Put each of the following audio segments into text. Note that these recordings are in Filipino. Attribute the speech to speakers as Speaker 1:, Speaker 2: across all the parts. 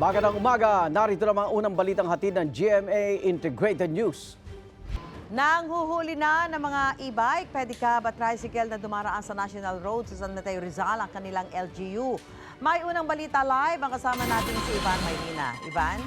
Speaker 1: Magandang umaga, narito na mga unang balitang hatid ng GMA Integrated News.
Speaker 2: Nanghuhuli na ng mga e-bike, pedicab at tricycle na dumaraan sa National Road sa San Mateo Rizal ang kanilang LGU. May unang balita live ang kasama natin si Ivan Maynina. Ivan?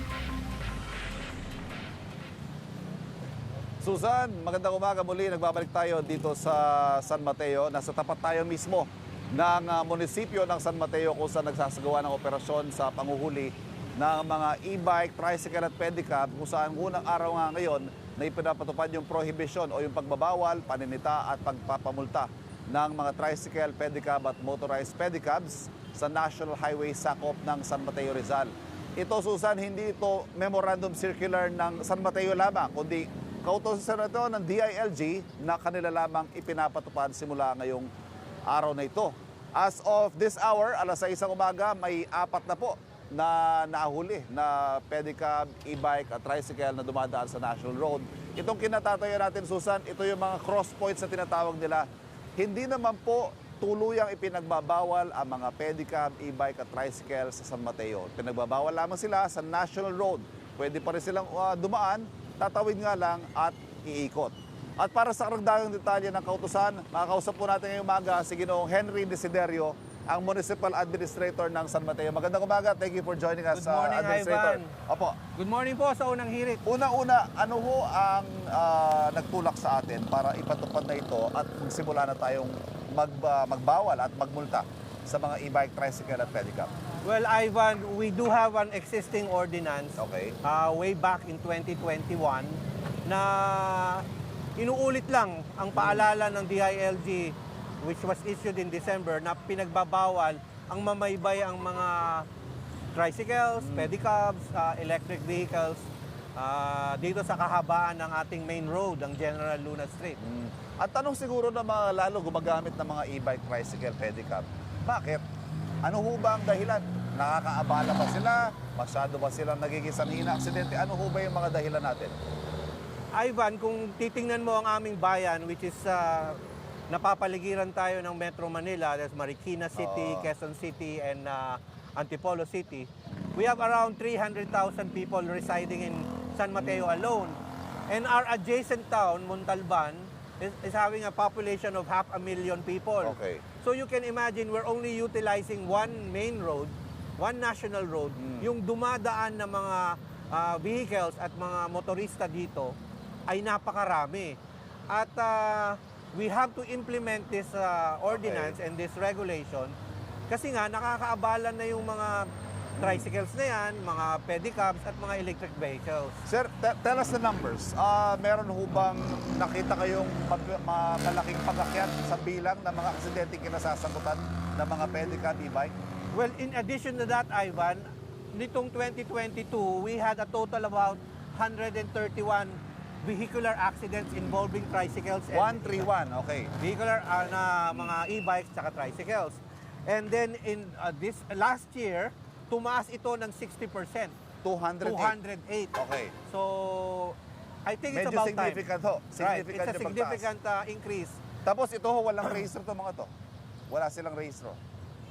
Speaker 3: Susan, magandang umaga muli. Nagbabalik tayo dito sa San Mateo. Nasa tapat tayo mismo ng ah, munisipyo ng San Mateo kung saan nagsasagawa ng operasyon sa panguhuli ng mga e-bike, tricycle at pedicab kung saan unang araw nga ngayon na ipinapatupad yung prohibition o yung pagbabawal, paninita at pagpapamulta ng mga tricycle, pedicab at motorized pedicabs sa National Highway sakop ng San Mateo Rizal. Ito, Susan, hindi ito memorandum circular ng San Mateo lamang, kundi kautosan ito ng DILG na kanila lamang ipinapatupad simula ngayong araw na ito. As of this hour, alas 6 ng umaga, may apat na po na nahuli na pedicab, e-bike at tricycle na dumadaan sa National Road. Itong kinatatayo natin, Susan, ito yung mga cross points na tinatawag nila. Hindi naman po tuluyang ipinagbabawal ang mga pedicab, e-bike at tricycle sa San Mateo. Pinagbabawal lamang sila sa National Road. Pwede pa rin silang uh, dumaan, tatawid nga lang at iikot. At para sa karagdagang detalye ng kautusan, makakausap po natin ngayong umaga si Ginoong Henry Desiderio, ang Municipal Administrator ng San Mateo. Magandang umaga. Thank you for joining us,
Speaker 4: Good morning,
Speaker 3: uh, Administrator.
Speaker 4: Ivan.
Speaker 3: Opo.
Speaker 4: Good morning po sa unang hirit.
Speaker 3: Una-una, ano ho ang ah, nagtulak sa atin para ipatupad na ito at magsimula na tayong mag, ah, magbawal at magmulta sa mga e-bike, tricycle at pedicab?
Speaker 4: Well, Ivan, we do have an existing ordinance
Speaker 3: Okay.
Speaker 4: uh, way back in 2021 na inuulit lang ang paalala ng DILG which was issued in December na pinagbabawal ang mamaybay ang mga tricycles, pedicabs, uh, electric vehicles uh, dito sa kahabaan ng ating main road, ang General Luna Street.
Speaker 3: Mm. At tanong siguro na mga lalo gumagamit ng mga e-bike, tricycle, pedicab, bakit? Ano ho ba ang dahilan? Nakakaabala ba sila? Masyado ba silang nagiging sanhi na aksidente? Ano ho ba yung mga dahilan natin?
Speaker 4: Ivan, kung titingnan mo ang aming bayan, which is uh, napapaligiran tayo ng Metro Manila, that's Marikina City. Quezon City, and uh, Antipolo City, we have around 300,000 people residing in San Mateo alone. And our adjacent town, Montalban, is, is having a population of half a million people.
Speaker 3: Okay.
Speaker 4: So you can imagine we're only utilizing one main road, one national road, yung dumadaan ng mga ah, vehicles at mga motorista dito ay napakarami. At ah, we have to implement this ah, ordinance and this regulation kasi nga nakakaabala na yung mga tricycles na yan, mga pedicabs at mga electric vehicles.
Speaker 3: Sir, te- tell us the numbers. Ah, meron ho bang nakita kayong malaking pagakyat sa bilang ng mga aksidente kinasasagutan ng mga pedicab, e-bike?
Speaker 4: Well, in addition to that, Ivan, nitong 2022, we had a total about 131 vehicular accidents involving tricycles and
Speaker 3: 131, okay.
Speaker 4: vehicular uh, na mga e-bikes at tricycles. And then in uh, this last year, tumaas ito ng 60%.
Speaker 3: 208.
Speaker 4: 208.
Speaker 3: Okay.
Speaker 4: So, I think it's
Speaker 3: Medyo
Speaker 4: about
Speaker 3: significant
Speaker 4: time.
Speaker 3: ho.
Speaker 4: Right.
Speaker 3: Significant
Speaker 4: It's a significant uh, increase.
Speaker 3: Tapos ito ho, walang rehistro to mga to. Wala silang rehistro.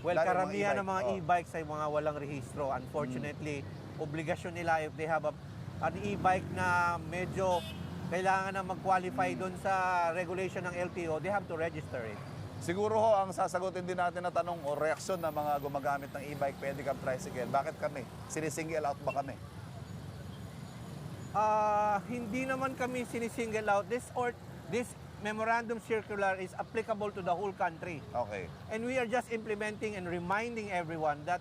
Speaker 4: Well,
Speaker 3: Lalo
Speaker 4: karamihan ng mga
Speaker 3: oh.
Speaker 4: e-bikes ay mga walang rehistro. Unfortunately, obligasyon nila if they have a, an e-bike na medyo kailangan na mag-qualify doon sa regulation ng LTO, they have to register it.
Speaker 3: Siguro ho, ang sasagutin din natin na tanong o reaksyon ng mga gumagamit ng e-bike, pedicab, tricycle, bakit kami? Sinisingle out ba kami?
Speaker 4: Ah, hindi naman kami sinisingle out. This or this memorandum circular is applicable to the whole country.
Speaker 3: Okay.
Speaker 4: And we are just implementing and reminding everyone that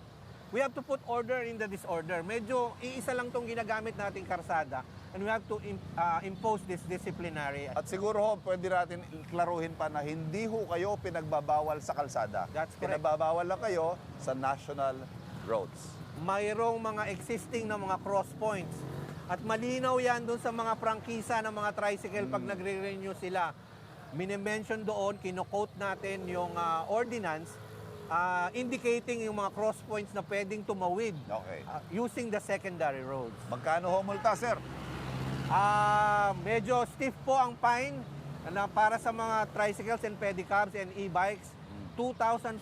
Speaker 4: we have to put order in the disorder. Medyo iisa lang tong ginagamit nating karsada and we have to im- ah, impose this disciplinary.
Speaker 3: At siguro ho, pwede natin klaruhin pa na hindi ho kayo pinagbabawal sa kalsada.
Speaker 4: That's correct.
Speaker 3: Pinagbabawal lang kayo sa national roads.
Speaker 4: mayroong mga existing na mga cross points. At malinaw yan doon sa mga prangkisa ng mga tricycle pag nagre-renew sila. Minimension doon, kino-quote natin yung ah, ordinance ah, indicating yung mga cross points na pwedeng tumawid
Speaker 3: Okay.
Speaker 4: ah, using the secondary roads.
Speaker 3: Magkano ho multa, sir?
Speaker 4: Ah, medyo stiff po ang fine na para sa mga tricycles and pedicabs and e-bikes. 2,500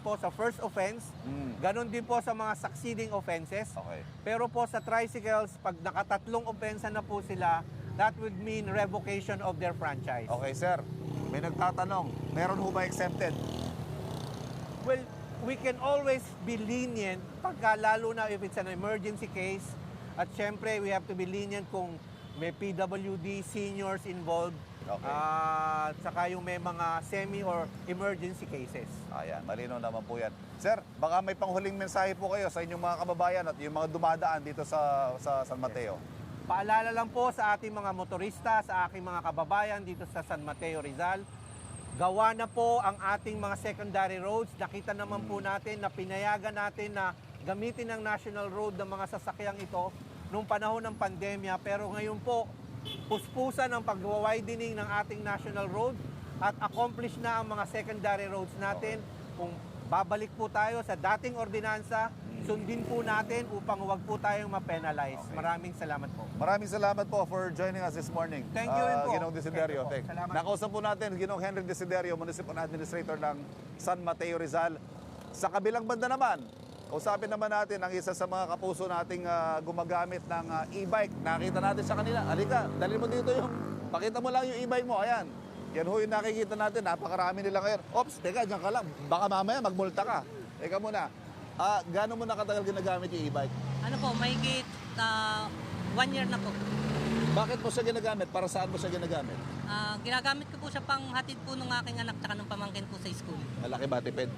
Speaker 4: po sa first offense.
Speaker 3: Mm.
Speaker 4: Ganon din po sa mga succeeding offenses.
Speaker 3: Okay.
Speaker 4: Pero po sa tricycles, pag nakatatlong opensa na po sila, that would mean revocation of their franchise.
Speaker 3: Okay, sir. May nagtatanong, meron ho ba exempted?
Speaker 4: Well, we can always be lenient pagka lalo na if it's an emergency case. At syempre, we have to be lenient kung may PWD seniors involved.
Speaker 3: Okay.
Speaker 4: Ah, at saka yung may mga semi or emergency cases.
Speaker 3: Ayan, malinaw naman po yan. Sir, baka may panghuling mensahe po kayo sa inyong mga kababayan at yung mga dumadaan dito sa, sa San Mateo.
Speaker 4: Paalala lang po sa ating mga motorista, sa aking mga kababayan dito sa San Mateo Rizal, gawa na po ang ating mga secondary roads. Nakita naman po natin na pinayagan natin na gamitin ang national road ng mga sasakyang ito nung panahon ng pandemya. Pero ngayon po, puspusan ang pag-widening ng ating national road at accomplish na ang mga secondary roads natin. Kung babalik po tayo sa dating ordinansa, sundin po natin upang huwag po tayong ma-penalize.
Speaker 3: Okay.
Speaker 4: Maraming salamat po.
Speaker 3: Maraming salamat po for joining us this morning.
Speaker 4: Thank you rin
Speaker 3: Ah,
Speaker 4: po.
Speaker 3: Ginong Desiderio.
Speaker 4: Thank you Salamat.
Speaker 3: Nakausap po natin Ginong Henry Desiderio, Municipal Administrator ng San Mateo Rizal. Sa kabilang banda naman, kausapin naman natin ang isa sa mga kapuso nating ah, gumagamit ng ah, e-bike. Nakita natin sa kanila. Halika, dali mo dito yung, pakita mo lang yung e-bike mo. Ayan. Yan ho yung nakikita natin. Napakarami nila ngayon. Ops, teka, dyan ka lang. Baka mamaya magmulta ka. Teka muna. Ah, gaano mo na katagal ginagamit yung e-bike?
Speaker 5: Ano po, may git one year na po.
Speaker 3: Bakit mo siya ginagamit? Para saan mo siya ginagamit?
Speaker 5: Ah, ginagamit ko po siya pang hatid po ng aking anak tsaka ng pamangkin po sa school.
Speaker 3: Malaki ba tipid?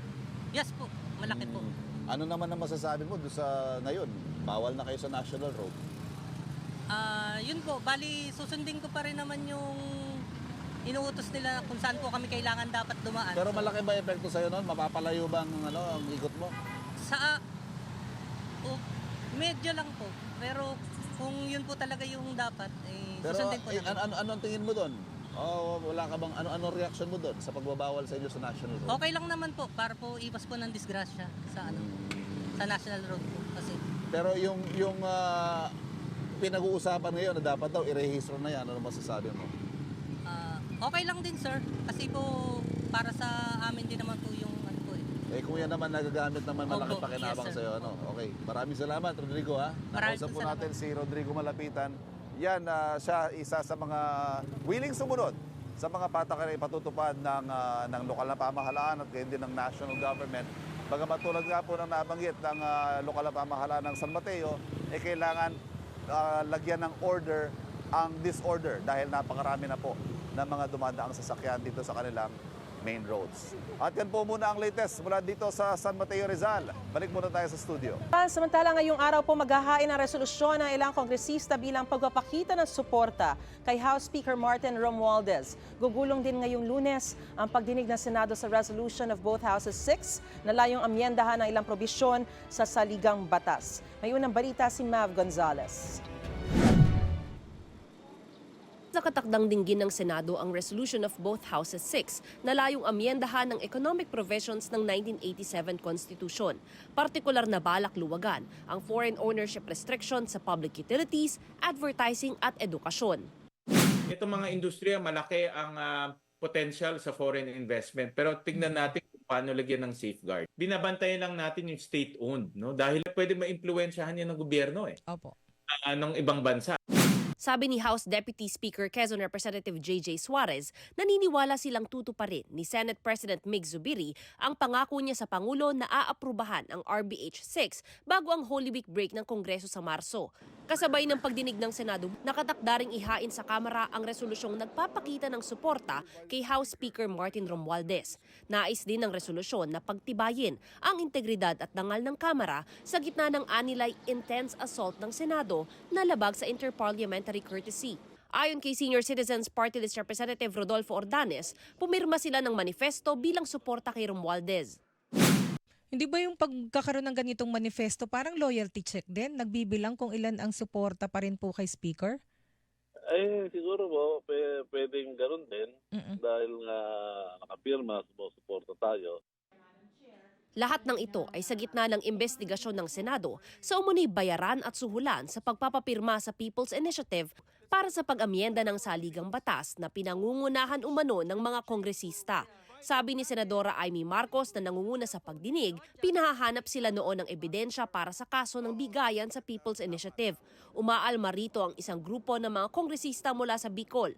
Speaker 5: Yes po, malaki po.
Speaker 3: Ano naman ang masasabi mo doon sa ngayon? Bawal na kayo sa national road.
Speaker 5: Ah, yun po, bali susundin ko pa rin naman yung inuutos nila kung saan po kami kailangan dapat dumaan.
Speaker 3: Pero malaki ba epekto sa'yo noon? Mapapalayo ba ang, ano, ang ikot mo?
Speaker 5: Sa oh, medyo lang po. Pero kung yun po talaga yung dapat, eh,
Speaker 3: Pero
Speaker 5: susundin po
Speaker 3: eh,
Speaker 5: namin.
Speaker 3: ano, ano, ano ang tingin mo doon? Oh, wala ka bang ano ano reaction mo doon sa pagbabawal sa inyo sa national road?
Speaker 5: Okay lang naman po para po iwas po ng disgrasya sa ano sa national road po kasi
Speaker 3: Pero yung yung ah, pinag-uusapan ngayon na dapat daw irehistro na yan, ano masasabi mo?
Speaker 5: ah, okay lang din sir kasi po para sa amin din naman po eh.
Speaker 3: Kung yan naman nagagamit naman malaki
Speaker 5: Opo,
Speaker 3: pakinabang
Speaker 5: yes, sir.
Speaker 3: iyo ano. Okay. Maraming salamat Rodrigo ha.
Speaker 5: Maraming
Speaker 3: Nakausap po
Speaker 5: salamat.
Speaker 3: natin si Rodrigo Malapitan. Yan ah, siya isa sa mga willing sumunod sa mga patakaran ipatutupad ng ah, ng lokal na pamahalaan at gayon din ng national government. Bagamat tulad nga po ng nabanggit ng ah, lokal na pamahalaan ng San Mateo, eh kailangan ah, lagyan ng order ang disorder dahil napakarami na po ng mga dumadaang sasakyan dito sa kanilang main roads. At yan po muna ang latest mula dito sa San Mateo Rizal. Balik muna tayo sa studio.
Speaker 6: Samantala ngayong araw po maghahain ng resolusyon ng ilang kongresista bilang pagpapakita ng suporta kay House Speaker Martin Romualdez. Gugulong din ngayong lunes ang pagdinig ng Senado sa resolution of both Houses 6 na layong amyendahan ng ilang probisyon sa saligang batas. May unang balita si Mav Gonzalez.
Speaker 7: Nakatakdang dinggin ng Senado ang resolution of both Houses 6 na layong amyendahan ng economic provisions ng 1987 Constitution. Partikular na balak luwagan ang foreign ownership restriction sa public utilities, advertising at edukasyon.
Speaker 8: Itong mga industriya, malaki ang ah, potential sa foreign investment. Pero tignan natin kung paano lagyan ng safeguard. Binabantayan lang natin yung state-owned, no? Dahil pwede ma-impluensyahan yan ng gobyerno eh.
Speaker 6: Opo.
Speaker 8: Ah, ng ibang bansa.
Speaker 7: Sabi ni House Deputy Speaker Quezon Representative J.J. Suarez, naniniwala silang tutuparin ni Senate President Mig Zubiri ang pangako niya sa Pangulo na aaprubahan ang RBH 6 bago ang Holy Week break ng Kongreso sa Marso. Kasabay ng pagdinig ng Senado, nakatakdaring ihain sa Kamara ang resolusyong nagpapakita ng suporta kay House Speaker Martin Romualdez. Nais din ng resolusyon na pagtibayin ang integridad at dangal ng Kamara sa gitna ng anilay intense assault ng Senado na labag sa interparliamentary courtesy. Ayon kay Senior Citizens Party List Representative Rodolfo Ordanes, pumirma sila ng manifesto bilang suporta kay Romualdez.
Speaker 9: Hindi ba yung pagkakaroon ng ganitong manifesto parang loyalty check din? Nagbibilang kung ilan ang suporta pa rin po kay Speaker?
Speaker 10: Eh, siguro po, pwedeng ganun din
Speaker 9: Mm-mm.
Speaker 10: dahil nga nakapirma, sumusuporta tayo.
Speaker 7: Lahat ng ito ay sa gitna ng investigasyon ng Senado sa umunay bayaran at suhulan sa pagpapapirma sa People's Initiative para sa pag-amyenda ng saligang batas na pinangungunahan umano ng mga kongresista. Sabi ni Senadora Amy Marcos na nangunguna sa pagdinig, pinahahanap sila noon ng ebidensya para sa kaso ng bigayan sa People's Initiative. Umaalma rito ang isang grupo ng mga kongresista mula sa Bicol.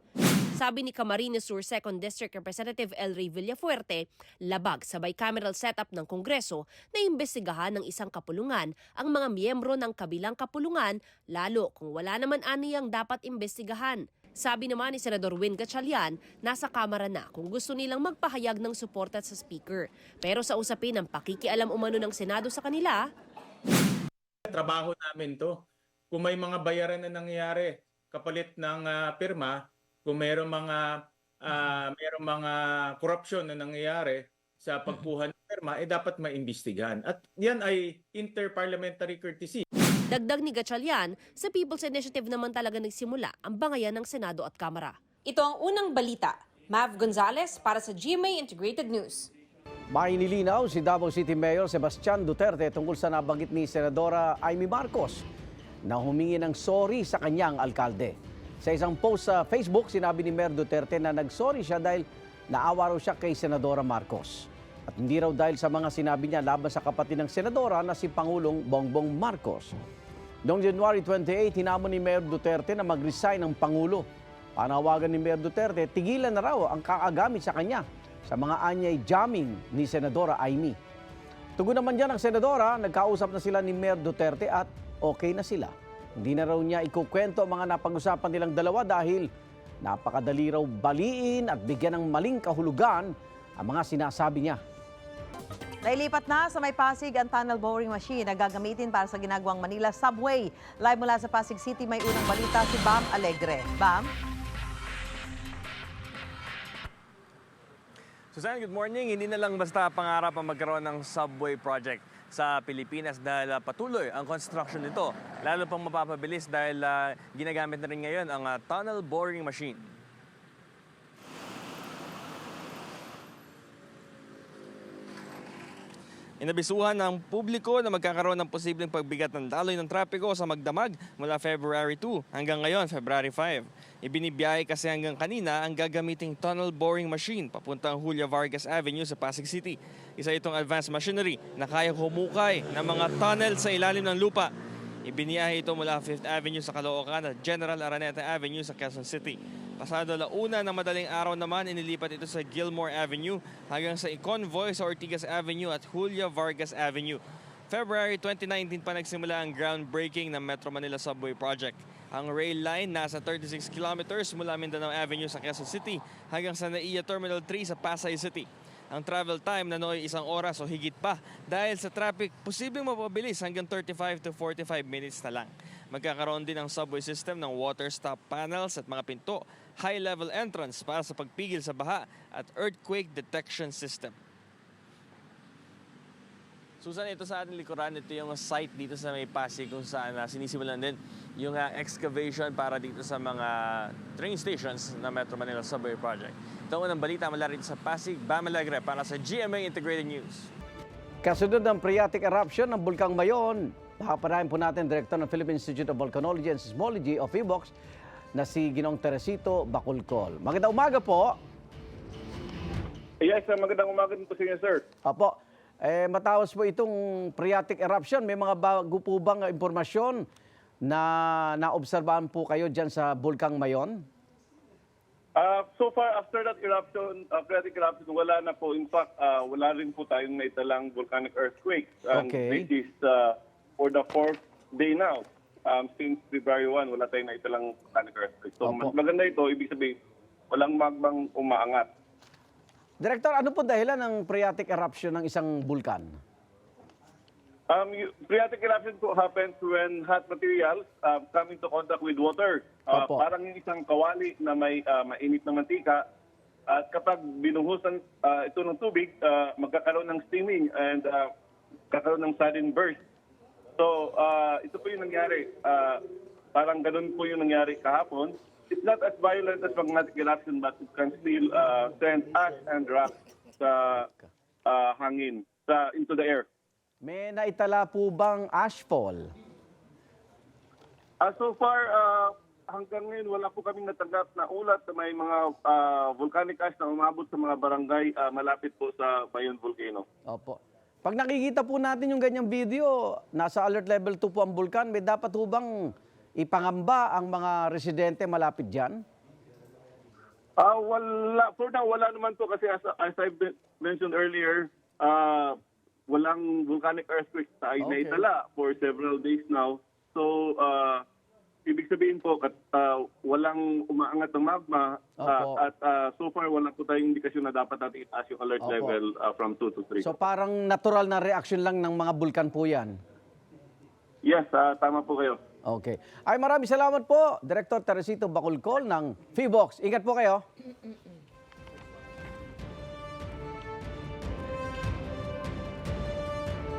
Speaker 7: Sabi ni Camarines Sur 2nd District Representative El Rey Villafuerte, labag sa bicameral setup ng Kongreso na imbestigahan ng isang kapulungan ang mga miyembro ng kabilang kapulungan lalo kung wala naman aniyang dapat imbestigahan. Sabi naman ni Senador Win Gatchalian, nasa Kamara na kung gusto nilang magpahayag ng suporta sa Speaker. Pero sa usapin ng pakikialam umano ng Senado sa kanila,
Speaker 8: trabaho namin to. Kung may mga bayaran na nangyayari kapalit ng ah, pirma, kung mayroong mga ah, mayroong mga corruption na nangyayari sa pagkuha ng pirma, eh dapat maimbestigahan. At yan ay interparliamentary courtesy.
Speaker 7: dagdag ni Gatchalian, sa People's Initiative naman talaga nagsimula ang bangayan ng Senado at Kamara.
Speaker 11: Ito ang unang balita. Mav Gonzalez para sa GMA Integrated News.
Speaker 1: May nilinaw si Davao City Mayor Sebastian Duterte tungkol sa nabanggit ni Senadora Amy Marcos na humingi ng sorry sa kanyang alkalde. Sa isang post sa Facebook, sinabi ni Mayor Duterte na nagsorry siya dahil naawa raw siya kay Senadora Marcos. At hindi raw dahil sa mga sinabi niya laban sa kapatid ng Senadora na si Pangulong Bongbong Marcos. Noong January 28, hinamon ni Mayor Duterte na mag-resign ng Pangulo. Panawagan ni Mayor Duterte, tigilan na raw ang kaagamit sa kanya sa mga anyay jamming ni Senadora Amy. Tugon naman dyan ang Senadora, nagkausap na sila ni Mayor Duterte at okay na sila. Hindi na raw niya ikukwento ang mga napag-usapan nilang dalawa dahil napakadali raw baliin at bigyan ng maling kahulugan ang mga sinasabi niya.
Speaker 2: Nailipat na sa may Pasig ang tunnel boring machine na gagamitin para sa ginagawang Manila Subway. Live mula sa Pasig City, may unang balita si Bam Alegre. Bam?
Speaker 12: Susan, good morning. Hindi na lang basta pangarap ang magkaroon ng subway project sa Pilipinas dahil ah, patuloy ang construction nito. Lalo pang mapapabilis dahil ah, ginagamit na rin ngayon ang ah, tunnel boring machine. Inabisuhan ng publiko na magkakaroon ng posibleng pagbigat ng daloy ng trapiko sa magdamag mula February 2 hanggang ngayon, February 5. Ibinibiyahe kasi hanggang kanina ang gagamiting tunnel boring machine papuntang Julia Vargas Avenue sa Pasig City. Isa itong advanced machinery na kaya humukay ng mga tunnel sa ilalim ng lupa. Ibiniyahe ito mula 5th Avenue sa Caloocan at General Araneta Avenue sa Quezon City. Pasado launa ng madaling araw naman, inilipat ito sa Gilmore Avenue hanggang sa Convoy sa Ortigas Avenue at Julia Vargas Avenue. February 2019 pa nagsimula ang groundbreaking ng Metro Manila Subway Project. Ang rail line nasa 36 kilometers mula Mindanao Avenue sa Quezon City hanggang sa NAIA Terminal 3 sa Pasay City. Ang travel time na nooy isang oras o higit pa dahil sa traffic posibleng mapabilis hanggang 35 to 45 minutes na lang. Magkakaroon din ang subway system ng water stop panels at mga pinto, high-level entrance para sa pagpigil sa baha at earthquake detection system. Susan, ito sa ating likuran, ito yung site dito sa may Pasig kung saan uh, sinisimulan din yung uh, excavation para dito sa mga train stations ng Metro Manila Subway Project. Ito ang unang balita mula rito sa Pasig, Bam Alegre para sa GMA Integrated News.
Speaker 1: Kasunod ng phreatic eruption ng Bulkang Mayon, nakapanayan po natin Director ng Philippine Institute of Volcanology and Seismology o PHIVOLCS na si Ginong Teresito Bakulkol. Magandang umaga po.
Speaker 10: Yes, magandang umaga din po sa inyo, sir.
Speaker 1: Apo, eh, matapos po itong phreatic eruption, may mga bago po bang impormasyon na naobserbahan po kayo dyan sa Bulkang Mayon?
Speaker 10: Uh, so far, after that eruption, uh, phreatic eruption, wala na po. In fact, uh, wala rin po tayong naitalang volcanic earthquake. And
Speaker 1: Okay.
Speaker 10: This is uh, for the fourth day now. Um, since February 1, wala tayong naitalang volcanic earthquake. So,
Speaker 1: Opo.
Speaker 10: mas maganda ito, ibig sabihin, walang magmang umaangat.
Speaker 1: Director, ano po dahilan ng phreatic eruption ng isang bulkan?
Speaker 10: Um, phreatic eruption po happens when hot materials uh, come into contact with water. Uh,
Speaker 1: Opo.
Speaker 10: parang yung isang kawali na may uh, mainit na mantika. At kapag binuhusan uh, ito ng tubig, uh, magkakaroon ng steaming and uh, kakaroon ng sudden burst. So, uh, ito po yung nangyari. Uh, parang ganun po yung nangyari kahapon. It's not as violent as magnetic eruption but it can still uh, send ash and rock sa uh, hangin, sa, into the air.
Speaker 1: May naitala po bang ashfall?
Speaker 10: Uh, so far, uh, hanggang ngayon wala po kaming natanggap na ulat na may mga ah, volcanic ash na umabot sa mga barangay ah, malapit po sa Bayon Volcano.
Speaker 1: Opo. Pag nakikita po natin yung ganyang video, nasa alert level 2 po ang bulkan, may dapat ho bang ipangamba ang mga residente malapit dyan?
Speaker 10: Ah, wala for now wala naman po kasi as, as I mentioned earlier, ah, walang volcanic earthquake sa
Speaker 1: Okay.
Speaker 10: naitala for several days now. So, ah, ibig sabihin po kat, ah, walang umaangat ng magma
Speaker 1: Opo.
Speaker 10: at ah, so far wala po tayong indikasyon na dapat natin itaas yung alert
Speaker 1: Opo.
Speaker 10: level ah, from 2 to 3.
Speaker 1: So parang natural na reaction lang ng mga bulkan po yan.
Speaker 10: yes, ah, tama po kayo.
Speaker 1: Okay. Ay maraming salamat po, Director Teresito Baculcol ng FIBOX. Ingat po kayo.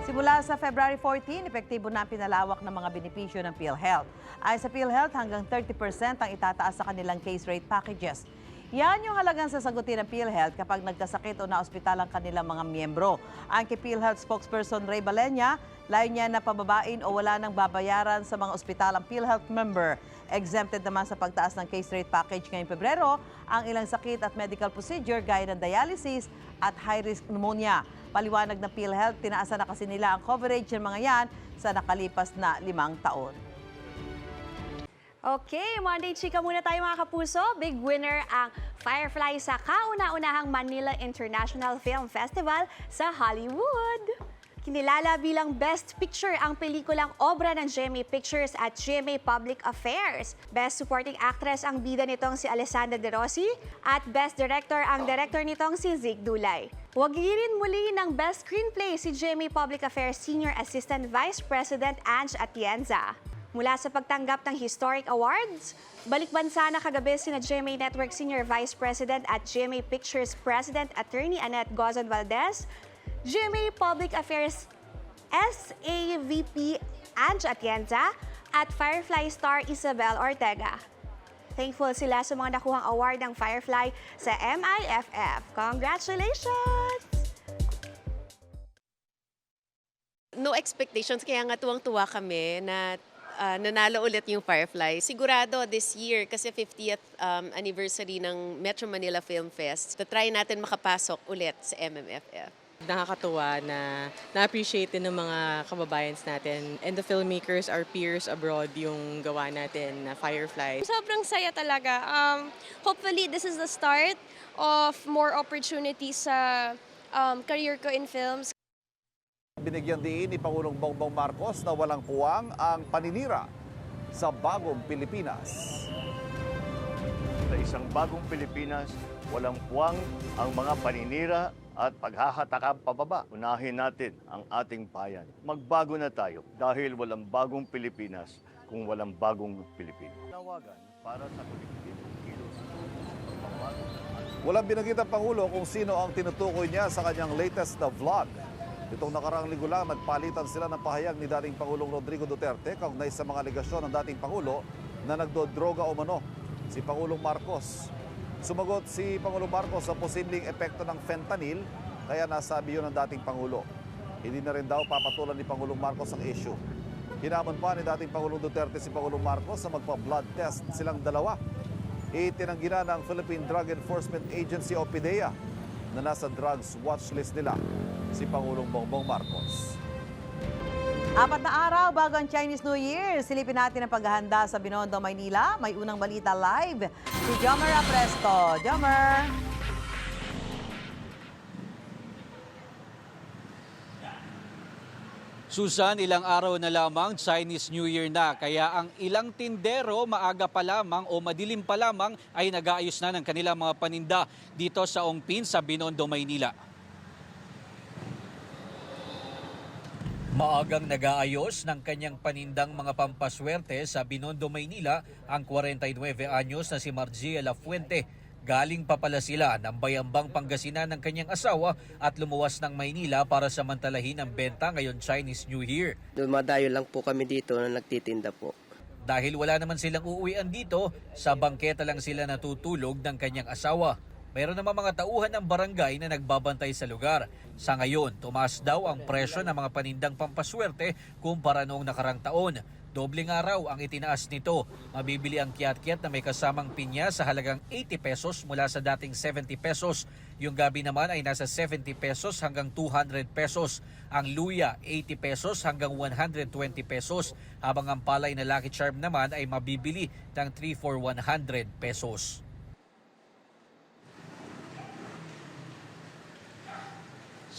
Speaker 2: Simula sa February 14, epektibo na ang pinalawak ng mga benepisyo ng PhilHealth. Ayon sa PhilHealth, hanggang 30% ang itataas sa kanilang case rate packages. Yan yung halagang sasagutin ng PhilHealth kapag nagkasakit o na-ospital ang kanilang mga miyembro. Ang PhilHealth spokesperson Ray Balenya, layo niya na pababain o wala nang babayaran sa mga ospital ang PhilHealth member. Exempted naman sa pagtaas ng case rate package ngayong Pebrero ang ilang sakit at medical procedure gaya ng dialysis at high-risk pneumonia. Paliwanag ng PhilHealth, tinaasan na kasi nila ang coverage ng mga yan sa nakalipas na limang taon.
Speaker 13: Okay, Monday chika muna tayo mga kapuso. Big winner ang Firefly sa kauna-unahang Manila International Film Festival sa Hollywood. Kinilala bilang Best Picture ang pelikulang obra ng GMA Pictures at GMA Public Affairs. Best Supporting Actress ang bida nitong si Alessandra De Rossi at Best Director ang director nitong si Zig Dulay. Wagirin muli ng Best Screenplay si GMA Public Affairs Senior Assistant Vice President Ange Atienza. Mula sa pagtanggap ng Historic Awards, balik bansa na kagabi sina GMA Network Senior Vice President at GMA Pictures President Attorney Annette Gozon Valdez, GMA Public Affairs SAVP Ange Atienza, at Firefly star Isabel Ortega. Thankful sila sa mga nakuhang award ng Firefly sa MIFF. Congratulations!
Speaker 14: no expectations kaya nga tuwang-tuwa kami na ah, nanalo ulit yung Firefly. Sigurado this year kasi 50th um, anniversary ng Metro Manila Film Fest. To try natin makapasok ulit sa MMFF.
Speaker 15: Nakakatuwa na na-appreciate din ng mga kababayans natin and the filmmakers, our peers abroad, yung gawa natin na Firefly.
Speaker 16: Sobrang saya talaga. Um, hopefully, this is the start of more opportunities sa um, career ko in films.
Speaker 3: Binigyan din ni Pangulong Bongbong Marcos na walang puwang ang paninira sa bagong Pilipinas.
Speaker 17: Sa isang bagong Pilipinas, walang puwang ang mga paninira at paghahatakang pababa. Unahin natin ang ating bayan. Magbago na tayo dahil walang bagong Pilipinas kung walang bagong Pilipino. Tawagan para sa kolektibong kilos.
Speaker 3: Walang binanggit ang Pangulo kung sino ang tinutukoy niya sa kanyang latest na vlog. Itong nakaraang linggo lang, nagpalitan sila ng pahayag ni dating Pangulong Rodrigo Duterte kaugnay sa mga legasyon ng dating Pangulo na nagdodroga o mano, si Pangulong Marcos. Sumagot si Pangulong Marcos sa posibleng epekto ng fentanyl, kaya nasabi yun ng dating Pangulo. Hindi na rin daw papatulan ni Pangulong Marcos ang issue. Hinamon pa ni dating Pangulong Duterte si Pangulong Marcos sa magpa-blood test silang dalawa. Itinanggi na ng Philippine Drug Enforcement Agency o PDEA na nasa drugs watch list nila si Pangulong Bongbong Marcos.
Speaker 2: Apat na araw bago ang Chinese New Year, silipin natin ang paghahanda sa Binondo, Maynila. May unang balita live si Jomer Apresto. Jomer!
Speaker 18: Susan, ilang araw na lamang Chinese New Year na kaya ang ilang tindero maaga pa lamang o madilim pa lamang ay nag-aayos na ng kanilang mga paninda dito sa Ongpin sa Binondo, Maynila. Maagang nag-aayos ng kanyang panindang mga pampaswerte sa Binondo, Maynila ang 49 anyos na si Margia Lafuente. Galing pa pala sila ng Bayambang Pangasinan ng kanyang asawa at lumuwas ng Maynila para samantalahin ang benta ngayon Chinese New Year.
Speaker 19: Dumadayo lang po kami dito na nagtitinda po.
Speaker 18: Dahil wala naman silang uuwian dito, sa bangketa lang sila natutulog ng kanyang asawa. Mayroon naman mga tauhan ng barangay na nagbabantay sa lugar. Sa ngayon, tumaas daw ang presyo ng mga panindang pampaswerte kumpara noong nakarang taon. Dobling araw ang itinaas nito. Mabibili ang kiat-kiat na may kasamang pinya sa halagang 80 pesos mula sa dating 70 pesos. Yung gabi naman ay nasa 70 pesos hanggang 200 pesos. Ang luya 80 pesos hanggang 120 pesos. Habang ang palay na Lucky Charm naman ay mabibili ng 3 for 100 pesos.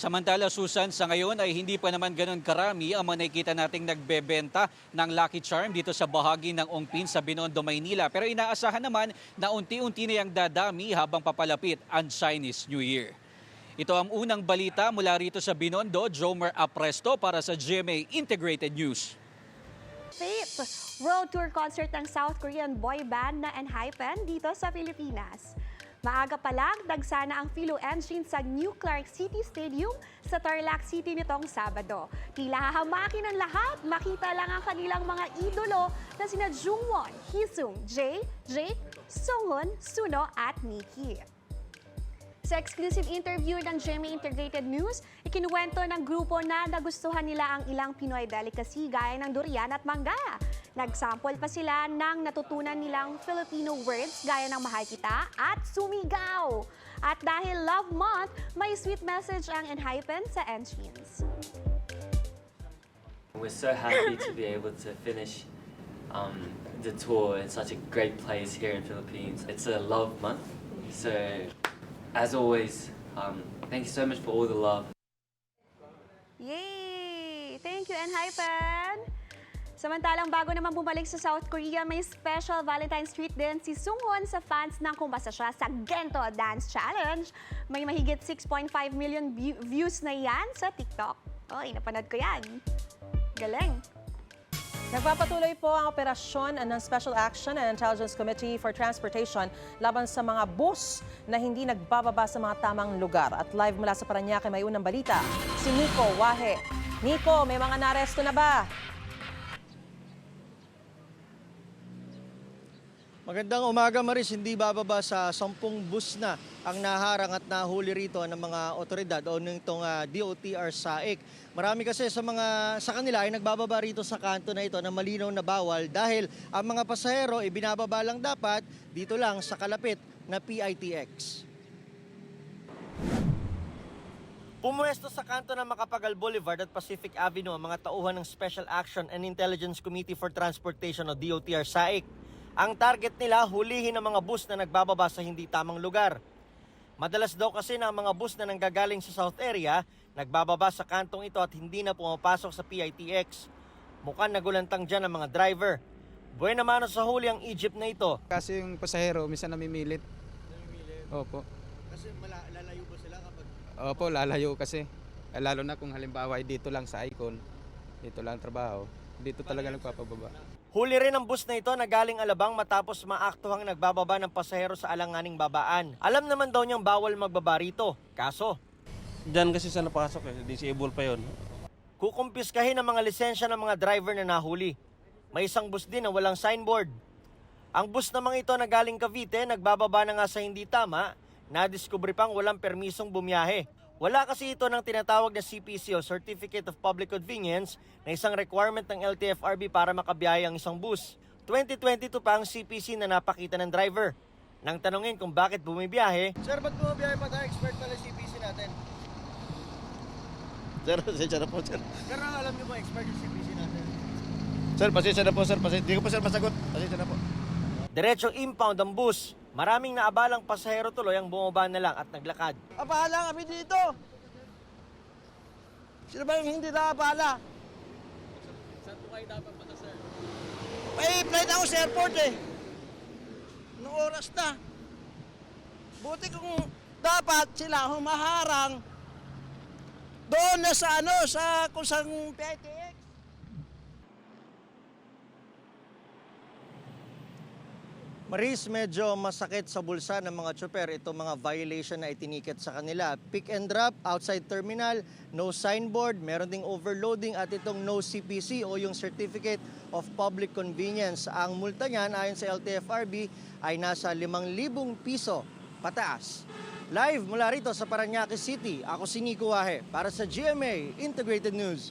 Speaker 18: Samantala Susan, sa ngayon ay hindi pa naman ganun karami ang mga nating nagbebenta ng Lucky Charm dito sa bahagi ng Ongpin sa Binondo, Maynila. Pero inaasahan naman na unti-unti na yung dadami habang papalapit ang Chinese New Year. Ito ang unang balita mula rito sa Binondo, Jomer Apresto para sa GMA Integrated News.
Speaker 13: Faith, world tour concert ng South Korean boy band na Enhypen dito sa Pilipinas. Maaga pa lang, dagsana ang Philo Engine sa New Clark City Stadium sa Tarlac City nitong Sabado. Tila hahamakin ng lahat, makita lang ang kanilang mga idolo na sina Jungwon, Hisung, Jae, Jake, Songhun, Suno at Nikki. Sa exclusive interview ng GMA Integrated News, ikinuwento ng grupo na nagustuhan nila ang ilang Pinoy delicacy gaya ng durian at mangga. Nagsample pa sila ng natutunan nilang Filipino words gaya ng mahal kita at sumigaw. At dahil Love Month, may sweet message ang Enhypen sa Enchins.
Speaker 20: We're so happy to be able to finish um, the tour in such a great place here in Philippines. It's a love month, so as always, um, thank you so much for all the love.
Speaker 13: Yay! Thank you, Enhypen! Samantalang bago naman bumalik sa South Korea, may special Valentine's treat din si Sunghon sa fans ng kumbasa siya sa Gento Dance Challenge. May mahigit 6.5 million view- views na yan sa TikTok. Oy, napanood ko yan. Galing.
Speaker 6: Nagpapatuloy po ang operasyon ng Special Action and Intelligence Committee for Transportation laban sa mga bus na hindi nagbababa sa mga tamang lugar. At live mula sa Paranaque may unang balita, si Nico Wahe. Nico, may mga naresto na ba?
Speaker 21: Magandang umaga Maris, hindi bababa sa 10 bus na ang naharang at nahuli rito ng mga otoridad o nitong uh, DOTR SAIC. Marami kasi sa mga sa kanila ay nagbababa rito sa kanto na ito na malinaw na bawal dahil ang mga pasahero ay binababa lang dapat dito lang sa kalapit na PITX. Pumuesto sa kanto ng Makapagal Boulevard at Pacific Avenue ang mga tauhan ng Special Action and Intelligence Committee for Transportation o DOTR SAIC. Ang target nila, hulihin ang mga bus na nagbababa sa hindi tamang lugar. Madalas daw kasi na ang mga bus na nanggagaling sa South Area, nagbababa sa kantong ito at hindi na pumapasok sa PITX. Mukhang nagulantang dyan ang mga driver. Buena mano sa huli ang Egypt na ito.
Speaker 22: Kasi yung pasahero, minsan namimilit. Opo.
Speaker 21: Kasi lalayo ba sila kapag
Speaker 22: Opo, lalayo kasi. Eh, Lalo na kung halimbawa ay dito lang sa Icon, dito lang trabaho, dito talaga nagpapababa.
Speaker 21: Huli rin ang bus na ito na galing Alabang matapos maaktuhang nagbababa ng pasahero sa alanganing babaan. Alam naman daw niyang bawal magbaba rito. Kaso,
Speaker 23: Diyan kasi sa napasok eh, disable pa yon.
Speaker 21: kukumpiskahin ang mga lisensya ng mga driver na nahuli. May isang bus din na walang signboard. Ang bus namang ito na galing Cavite, nagbababa na nga sa hindi tama, nadiskubre pang walang permisong bumiyahe. Wala kasi ito ng tinatawag na CPC o Certificate of Public Convenience na isang requirement ng LTFRB para makabiyahe ang isang bus. 2022 pa ang CPC na napakita ng driver. Nang tanungin kung bakit bumibiyahe, Sir, ba't bumibiyahe pa tayo? Expert pala CPC natin.
Speaker 17: Sir, pasensya na po, sir.
Speaker 21: Pero alam niyo ba, expert yung CPC natin?
Speaker 17: Sir, pasensya na po, sir. Pasensya, hindi ko po, sir, masagot. Pasensya na po.
Speaker 21: Diretsong impound ang bus. Maraming naabalang pasahero tuloy ang bumaba na lang at naglakad.
Speaker 24: Abala kami dito. Sino ba yung hindi nakabala?
Speaker 12: Saan po kayo dapat punta, sir?
Speaker 24: May flight ako sa airport eh. Nung oras na. Buti kung dapat sila humaharang doon na sa ano, sa kusang PITX.
Speaker 21: Maris, medyo masakit sa bulsa ng mga tsuper itong mga violation na itiniket sa kanila. Pick and drop, outside terminal, no signboard, meron ding overloading at itong no CPC o yung Certificate of Public Convenience. Ang multa niyan ayon sa LTFRB ay nasa 5,000 piso pataas. Live mula rito sa Paranaque City, ako si Nico Wahe para sa GMA Integrated News.